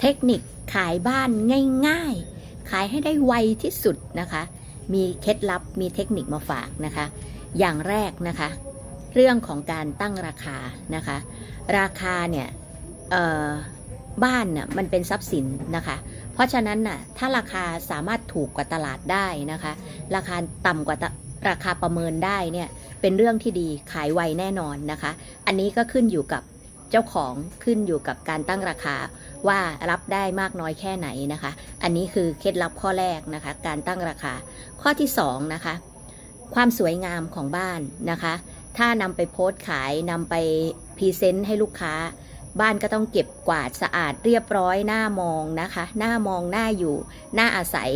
เทคนิคขายบ้านง่ายๆ ขายให้ได้ไวที่สุดนะคะ มีเคล็ดลับมีเทคนิคมาฝากนะคะ อย่างแรกนะคะ เรื่องของการตั้งราคานะคะ ราคาเนี่ยบ้านน่ะมันเป็นทรัพย์สินนะคะ เพราะฉะนั้นน่ะถ้าราคาสามารถถูกกว่าตลาดได้นะคะ ราคาต่ำกว่าราคาประเมินได้เนี่ยเป็นเรื่องที่ดีขายไวแน่นอนนะคะ อันนี้ก็ขึ้นอยู่กับ เจ้าของขึ้นอยู่กับการตั้งราคาว่ารับได้มากน้อยแค่ไหนนะคะ อันนี้คือเคล็ดลับข้อแรกนะคะ การตั้งราคา ข้อที่สองนะคะความสวยงามของบ้านนะคะ ถ้านำไปโพสต์ขายนำไปพรีเซนต์ให้ลูกค้า บ้านก็ต้องเก็บกวาดสะอาดเรียบร้อยหน้ามองนะคะหน้ามองหน้าอยู่หน้าอาศัย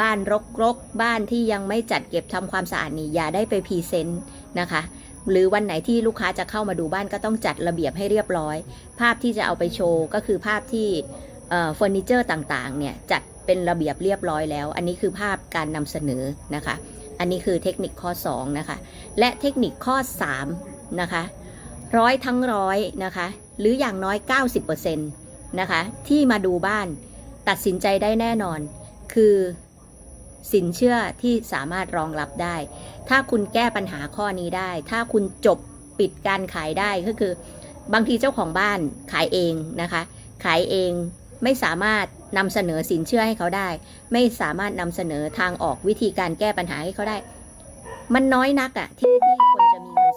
บ้านรกๆบ้านที่ยังไม่จัดเก็บทำความสะอาดนี่อย่าได้ไปพรีเซนต์นะคะ หรือวันไหนที่ลูกค้าจะเข้ามาดูบ้านก็ต้องจัดระเบียบให้เรียบร้อย ภาพที่จะเอาไปโชว์ก็คือภาพที่เอ่อเฟอร์นิเจอร์ต่างๆเนี่ยจัดเป็นระเบียบเรียบร้อยแล้ว อันนี้คือภาพการนำเสนอนะคะ อันนี้คือเทคนิคข้อ 2 นะคะ และเทคนิคข้อ 3 นะคะร้อยทั้งร้อยนะคะ หรืออย่างน้อย 90%นะคะที่มาดูบ้านตัดสินใจได้แน่นอน คือสินเชื่อที่สามารถรองรับได้ ถ้าคุณแก้ปัญหาข้อนี้ได้ ถ้าคุณจบปิดการขายได้ก็คือ บางทีเจ้าของบ้านขายเองนะคะ ขายเองไม่สามารถนำเสนอสินเชื่อให้เขาได้ ไม่สามารถนำเสนอทางออกวิธีการแก้ปัญหาให้เขาได้ มันน้อยนักอะที่ที่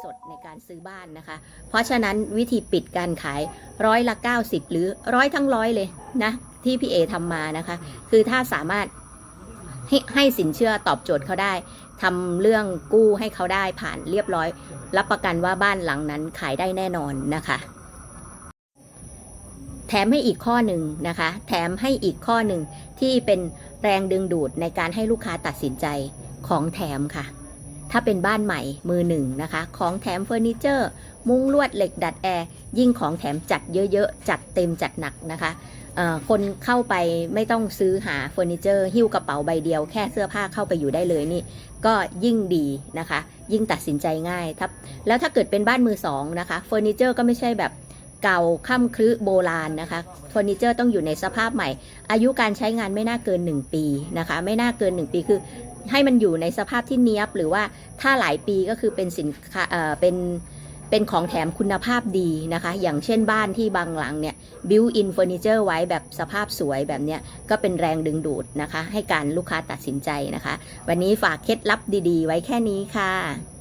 สดในการซื้อบ้านนะคะ เพราะฉะนั้นวิธีปิดการขายร้อยละ 90 หรือร้อยทั้งร้อยเลยนะ ที่พี่เอทำมานะคะ คือถ้าสามารถให้ให้สินเชื่อตอบโจทย์เขาได้ทำเรื่องกู้ให้เขาได้ผ่านเรียบร้อย รับประกันว่าบ้านหลังนั้นขายได้แน่นอนนะคะ แถมให้อีกข้อหนึ่งนะคะ แถมให้อีกข้อหนึ่งที่เป็นแรงดึงดูดในการให้ลูกค้าตัดสินใจของแถมค่ะ ถ้าเป็นบ้านใหม่มือหนึ่งนะคะ ของแถมเฟอร์นิเจอร์ มุ้งลวดเหล็กดัดแอร์ยิ่งของแถมจัดเยอะๆ จัดเต็มจัดหนักนะคะคนเข้าไปไม่ต้องซื้อหาเฟอร์นิเจอร์ หิ้วกระเป๋าใบเดียวแค่เสื้อผ้าเข้าไปอยู่ได้เลยนี่ ก็ยิ่งดีนะคะ ยิ่งตัดสินใจง่ายทับแล้วถ้าเกิดเป็นบ้านมือสองนะคะเฟอร์นิเจอร์ก็ไม่ใช่แบบเก่าค่ำครึโบราณนะคะเฟอร์นิเจอร์ต้องอยู่ในสภาพใหม่ อายุการใช้งานไม่น่าเกิน 1 ปีนะคะ ไม่น่าเกิน 1 ปีคือ ให้มันอยู่ในสภาพที่เนี้ยบ หรือว่าถ้าหลายปีก็คือเป็นสินค้าเอ่อเป็นเป็นของแถมคุณภาพดีนะคะ อย่างเช่นบ้านที่บางหลังเนี่ยบิวอินเฟอร์นิเจอร์ไว้แบบสภาพสวยแบบเนี้ยก็เป็นแรงดึงดูดนะคะ ให้การลูกค้าตัดสินใจนะคะ วันนี้ฝากเคล็ดลับดีๆ ไว้แค่นี้ค่ะ